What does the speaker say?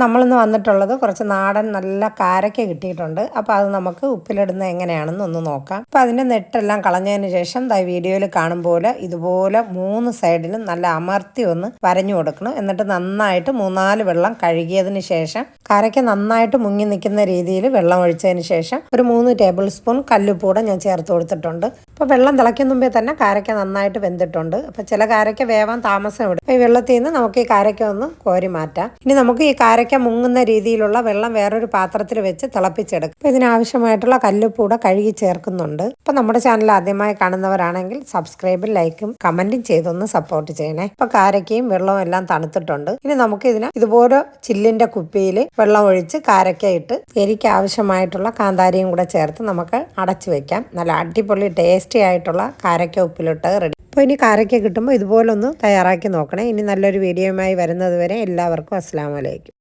നമ്മളിന്ന് വന്നിട്ടുള്ളത് കുറച്ച് നാടൻ നല്ല കാരക്ക കിട്ടിയിട്ടുണ്ട്. അപ്പോൾ അത് നമുക്ക് ഉപ്പിലിടുന്നത് എങ്ങനെയാണെന്ന് ഒന്ന് നോക്കാം. അപ്പോൾ അതിന്റെ നെട്ടെല്ലാം കളഞ്ഞതിന് ശേഷം ദാ വീഡിയോയിൽ കാണും പോലെ ഇതുപോലെ മൂന്ന് സൈഡിലും നല്ല അമർത്തി ഒന്ന് വരഞ്ഞു കൊടുക്കണം. എന്നിട്ട് നന്നായിട്ട് മൂന്നാൽ വെള്ളം കഴുകിയതിന് ശേഷം കാരക്ക നന്നായിട്ട് മുങ്ങി നിൽക്കുന്ന രീതിയിൽ വെള്ളം ഒഴിച്ചതിന് ശേഷം ഒരു മൂന്ന് ടേബിൾ സ്പൂൺ കല്ലുപ്പൂടെ ഞാൻ ചേർത്ത് കൊടുത്തിട്ടുണ്ട്. അപ്പോൾ വെള്ളം തിളയ്ക്കുന്ന മുമ്പേ തന്നെ കാരക്ക നന്നായിട്ട് വെന്തിട്ടുണ്ട്. അപ്പോൾ ചില കാരക്ക വേവാൻ താമസം ഇവിടെ. ഈ വെള്ളത്തിൽ നിന്ന് നമുക്ക് ഈ കാരക്ക ഒന്ന് കോരി മാറ്റാം. ഇനി നമുക്ക് ഈ കാരക്ക മുങ്ങുന്ന രീതിയിലുള്ള വെള്ളം വേറൊരു പാത്രത്തിൽ വെച്ച് തിളപ്പിച്ചെടുക്കും. അപ്പോൾ ഇതിനാവശ്യമായിട്ടുള്ള കല്ലുപ്പൂടെ കഴുകി ചേർക്കുന്നുണ്ട്. അപ്പോൾ നമ്മുടെ ചാനൽ ആദ്യമായി കാണുന്നവരാണെങ്കിൽ സബ്സ്ക്രൈബും ലൈക്കും കമന്റും ചെയ്തൊന്ന് സപ്പോർട്ട് ചെയ്യണേ. അപ്പോൾ കാരക്കയും വെള്ളവും എല്ലാം തണുത്തിട്ടുണ്ട്. ഇനി നമുക്ക് ഇതിന് ഇതുപോലെ ചില്ലിന്റെ കുപ്പിയിൽ വെള്ളം ഒഴിച്ച് കാരക്ക ഇട്ട് എരിക്ക് ആവശ്യമായിട്ടുള്ള കാന്താരിയും കൂടെ ചേർത്ത് നമുക്ക് അടച്ചു വെക്കാം. നല്ല അടിപൊളി ടേസ്റ്റി ആയിട്ടുള്ള കാരക്ക ഉപ്പിലിട്ട് റെഡി. അപ്പോൾ ഇനി കാരക്ക കിട്ടുമ്പോൾ ഇതുപോലൊന്ന് തയ്യാറാക്കി നോക്കണേ. ഇനി നല്ലൊരു വീഡിയോയുമായി വരുന്നത് വരെ എല്ലാവർക്കും അസ്സാം വലൈക്കും